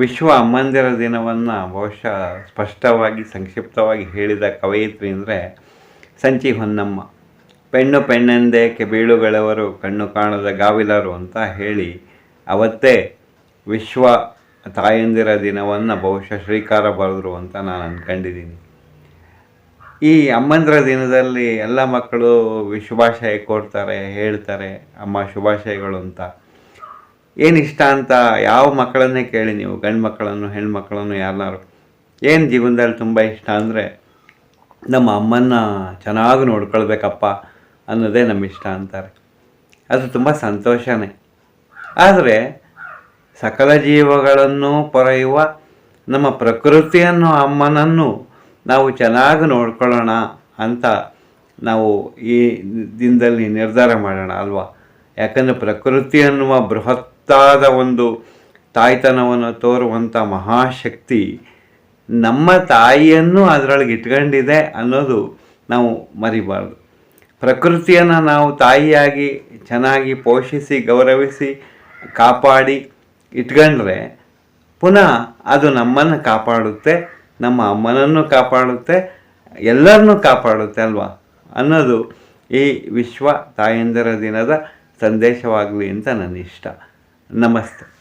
ವಿಶ್ವ ಅಮ್ಮಂದಿರ ದಿನವನ್ನು ಬಹುಶಃ ಸ್ಪಷ್ಟವಾಗಿ, ಸಂಕ್ಷಿಪ್ತವಾಗಿ ಹೇಳಿದ ಕವಯಿತ್ರಿ ಅಂದರೆ ಸಂಚಿ ಹೊನ್ನಮ್ಮ. ಪೆಣ್ಣು ಪೆಣ್ಣೆಂದೇಕೆ ಬೀಳುಗಳವರು ಕಣ್ಣು ಕಾಣದ ಗಾವಿಲರು ಅಂತ ಹೇಳಿ ಅವತ್ತೇ ವಿಶ್ವ ತಾಯಂದಿರ ದಿನವನ್ನು ಬಹುಶಃ ಶ್ರೀಕಾರ ಬರೆದ್ರು ಅಂತ ನಾನು ಅಂದ್ಕೊಂಡಿದ್ದೀನಿ ಈ ಅಮ್ಮಂದಿರ ದಿನದಲ್ಲಿ ಎಲ್ಲ ಮಕ್ಕಳು ಶುಭಾಶಯ ಕೋರ್ತಾರೆ, ಹೇಳ್ತಾರೆ, ಅಮ್ಮ ಶುಭಾಶಯಗಳು ಅಂತ. ಏನು ಇಷ್ಟ ಅಂತ ಯಾವ ಮಕ್ಕಳನ್ನೇ ಕೇಳಿ ನೀವು ಗಂಡು ಮಕ್ಕಳನ್ನು ಹೆಣ್ಮಕ್ಳನ್ನು ಯಾರನ್ನಾರು ಏನು ಜೀವನದಲ್ಲಿ ತುಂಬ ಇಷ್ಟ ಅಂದರೆ, ನಮ್ಮ ಅಮ್ಮನ್ನ ಚೆನ್ನಾಗಿ ನೋಡ್ಕೊಳ್ಬೇಕಪ್ಪ ಅನ್ನೋದೇ ನಮ್ಮ ಇಷ್ಟ ಅಂತಾರೆ. ಅದು ತುಂಬ ಸಂತೋಷನೇ. ಆದರೆ ಸಕಲ ಜೀವಗಳನ್ನು ಪೊರೆಯುವ ನಮ್ಮ ಪ್ರಕೃತಿಯನ್ನು, ಅಮ್ಮನನ್ನು ನಾವು ಚೆನ್ನಾಗಿ ನೋಡ್ಕೊಳ್ಳೋಣ ಅಂತ ನಾವು ಈ ದಿನದಲ್ಲಿ ನಿರ್ಧಾರ ಮಾಡೋಣ ಅಲ್ವಾ? ಯಾಕಂದರೆ ಪ್ರಕೃತಿ ಅನ್ನುವ ಬೃಹತ್ತಾದ ಒಂದು ತಾಯ್ತನವನ್ನು ತೋರುವಂಥ ಮಹಾಶಕ್ತಿ ನಮ್ಮ ತಾಯಿಯನ್ನು ಅದರೊಳಗೆ ಇಟ್ಕೊಂಡಿದೆ ಅನ್ನೋದು ನಾವು ಮರಿಬಾರ್ದು. ಪ್ರಕೃತಿಯನ್ನು ನಾವು ತಾಯಿಯಾಗಿ, ಚೆನ್ನಾಗಿ ಪೋಷಿಸಿ, ಗೌರವಿಸಿ, ಕಾಪಾಡಿ ಇಟ್ಕೊಂಡ್ರೆ ಪುನಃ ಅದು ನಮ್ಮನ್ನು ಕಾಪಾಡುತ್ತೆ, ನಮ್ಮ ಅಮ್ಮನನ್ನು ಕಾಪಾಡುತ್ತೆ, ಎಲ್ಲರನ್ನೂ ಕಾಪಾಡುತ್ತೆ ಅಲ್ವಾ? ಅನ್ನೋದು ಈ ವಿಶ್ವ ತಾಯಂದಿರ ದಿನದ ಸಂದೇಶವಾಗಲಿ ಅಂತ ನನ್ನ ಇಷ್ಟ. Namaste.